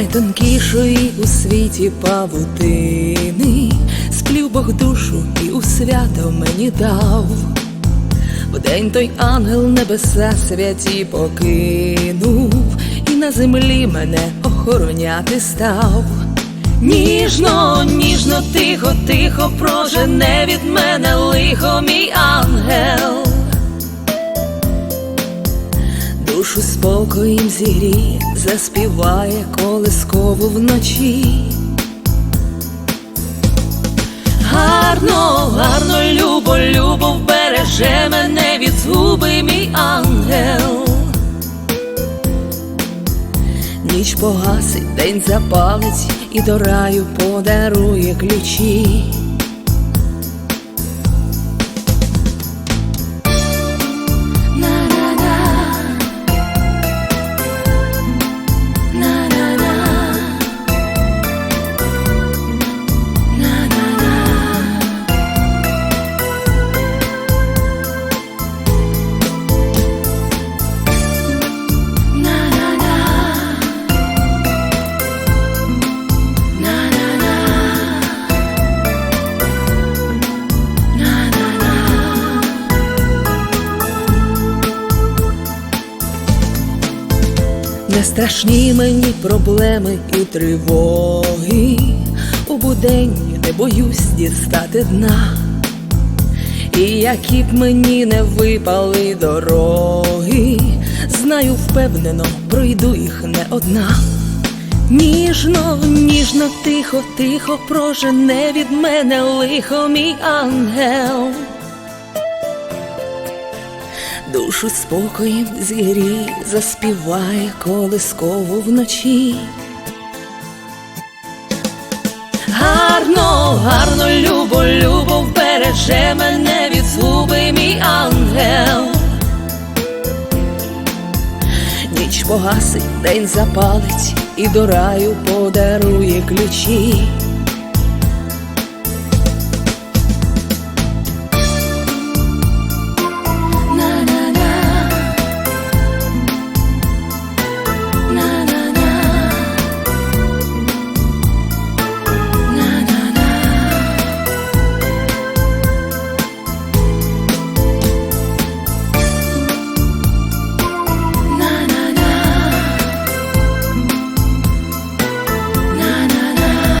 найтонкішої у світі павутини, сплів Бог душу і у свято мені дав. Вдень той ангел небеса святі покинув, і на землі мене охороняти став. Ніжно, ніжно, тихо, тихо прожене від мене лихо, мій ангел. Душу спокоєм зігріє, заспіває колискову вночі. Гарно, гарно, любо, любо вбереже мене від згуби, мій ангел. Ніч погасить, день запалить і до раю подарує ключі. Страшні мені проблеми і тривоги. У будень не боюсь дістати дна. І які б мені не випали дороги, знаю впевнено, пройду їх не одна. Ніжно, ніжно, тихо, тихо прожене від мене лихо, мій ангел. Душу спокоєм зігрій, заспіває колискову вночі. Гарно, гарно, любо, любо вбереже мене від згуби, мій ангел. Ніч погасить, день запалить і до раю подарує ключі.